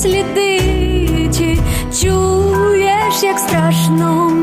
Сліди, чи чуєш, як страшно